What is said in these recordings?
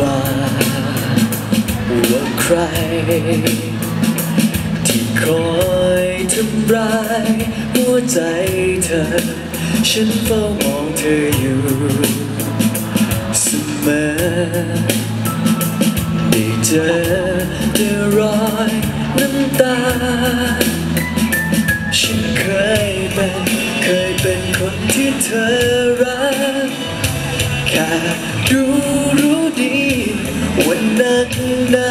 ว่าว่าใคร ที่คอยทำร้ายหัวใจเธอ ฉันเฝ้ามองเธออยู่เสมอได้เจอแต่รอยน้ำตา ฉันเคยเป็นเคยเป็นคนที่เธอรักแค่รู้รู้านักนา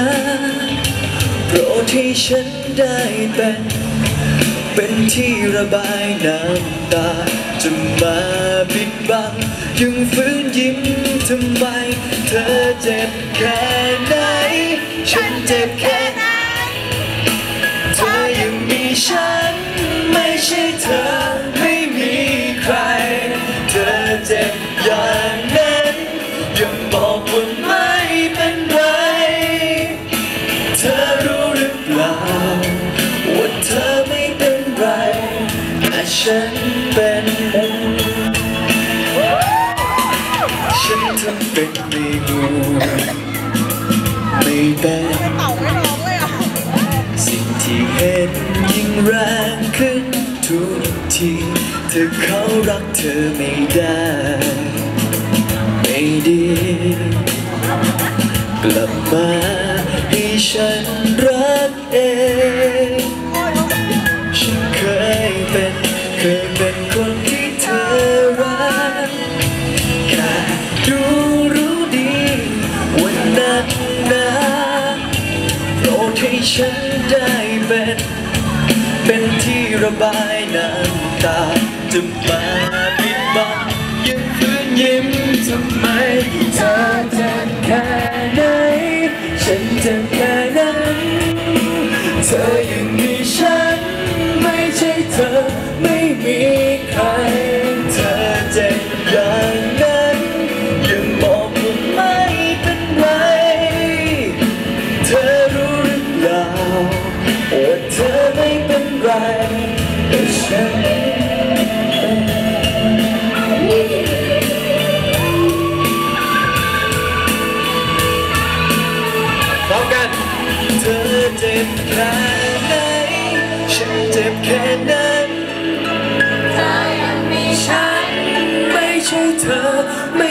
โปรดให้ฉันได้เป็น เป็นที่ระบายน้ำตา จะมาปิดบังยังฟื้นยิ้มทำไม เธอเจ็บแค่ไหน ฉันเจ็บแค่ไหน เธอยังมีฉันไม่ใช่เธอ ทำเป็นไม่รู้ไม่เป็นเต่าไม่ร้องเลยอะสิ่งที่เห็นยิ่งแรงขึ้นทุกทีเธอเขารักเธอไม่ได้ ดูรู้ดีว่านักหนาโปรดให้ฉันได้เป็น เป็นที่ระบายน้ำตาจะมาปิดบังยังฟื้นยิ้มทำไมเธอเจ็บแค่ อเจ็บแค่ไหน ฉันเจ็บแค่นั้นท้ายังมีฉัน ไม่ใช่เธอ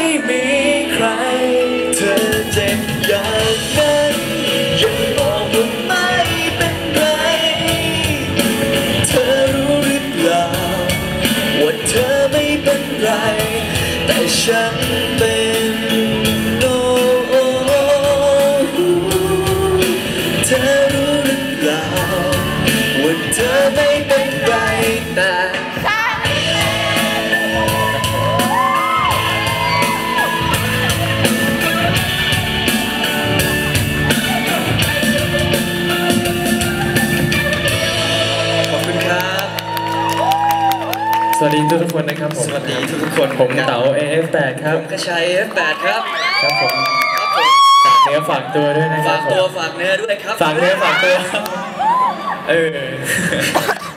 ทุกๆคนนะครับผมสวัสดีทุกๆคนผมเต๋า AF8 คผรับมกระชัย F8 ครับครับผมครับผมฝากเนื้อฝากตัวด้วยนะครัฝาบกผมตัวฝากเนื้อด้วยครับฝากเนื้อฝากตัวเออ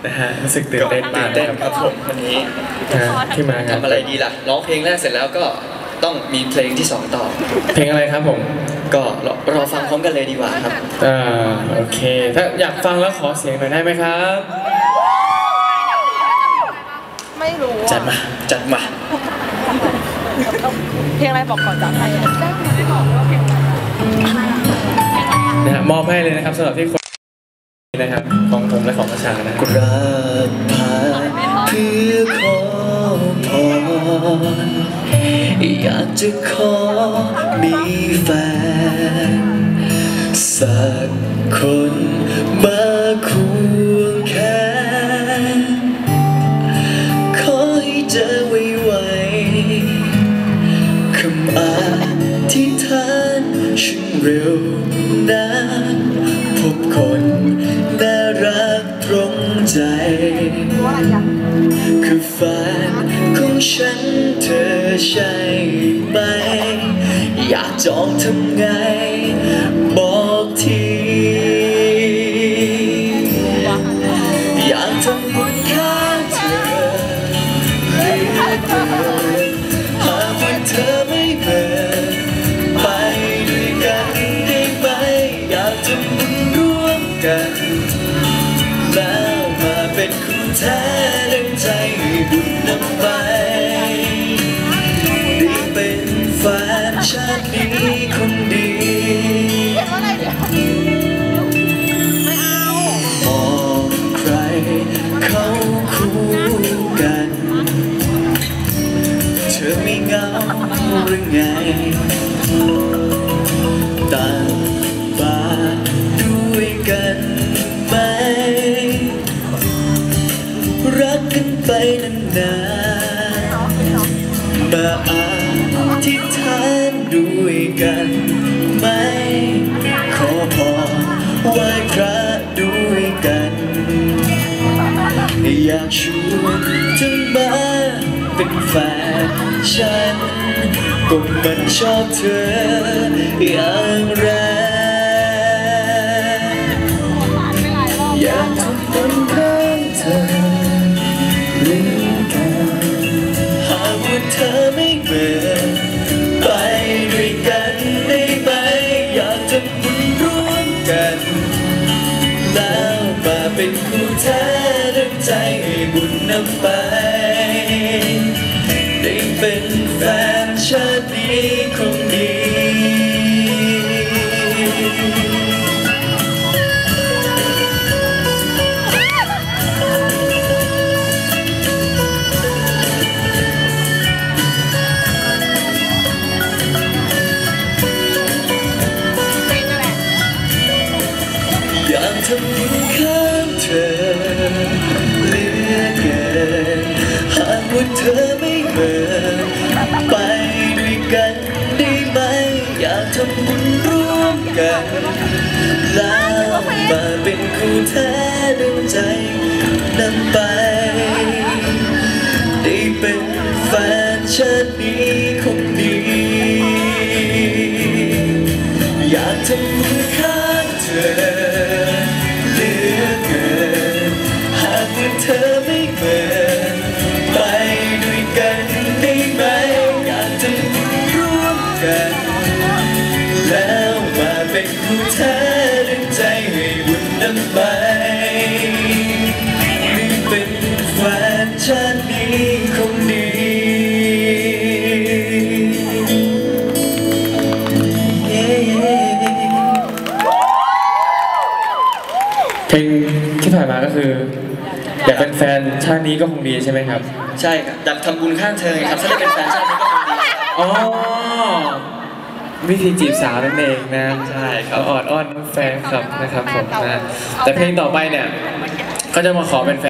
นะฮะรู้สึกตื่นเต้นมาตื่กนเต้นนะคครัรับบผมวันนี้นะฮะที่มางานทำอะไรดีล่ะร้องเพลงแรกเสร็จแล้วก็ต้องมีเพลงที่สองต่อ เพลงอะไรครับผม ก็รอรอฟังพร้อมกันเลยดีกว่าครับอ่าโอเค ถ้าอยากฟังแล้วขอเสียงหน่อยได้ไหมครับ ไม่รู้อะจัดมา จัดมา เพลงอะไรบอกก่อนจ้ะใครอะนะฮะมอบให้เลยนะครับสำหรับที่คนนะครับของผมและของประชานะคกรับราบพาเพื่อขอพรอยากจะขอมีแฟนสัก นะพบคนน่ารักตรงใจ คือแฟนของฉันเธอใช่ไหม อยากจองทำไง จะหมุนร่วมกัน แล้วมาเป็นคู่แท้ดังใจบุญ ไปนานๆมาอาทิษฐานด้วยกันไหมขอพรไหว้พระด้วยกัน อยากชวนเธอมาเป็นแฟนฉันก็มันชอบเธออย่างแร เป็นคู่แท้น้ำใจให้บุญนำไป ได้เป็นแฟนชาตินี้คง ว่าเธอไม่เบื่อไปด้วยกันได้ไหม อยากทำบุญร่วมกันแล้วมาเป็นคู่แท้ดวงใจ อยากเป็นแฟนชาตินี้ก็คงดีใช่ไหมครับ ใช่ครับอยากทำบุญข้างเธอไงครับถ้าได้เป็นแฟนชาตินี้ก็คงดีอ๋อวิธีจีบสาวนั่นเองนะใช่ครับเอาออดอ้อนแฟนคลับนะครับผมนะแต่เพลงต่อไปเนี่ยก็จะมาขอเป็นแฟน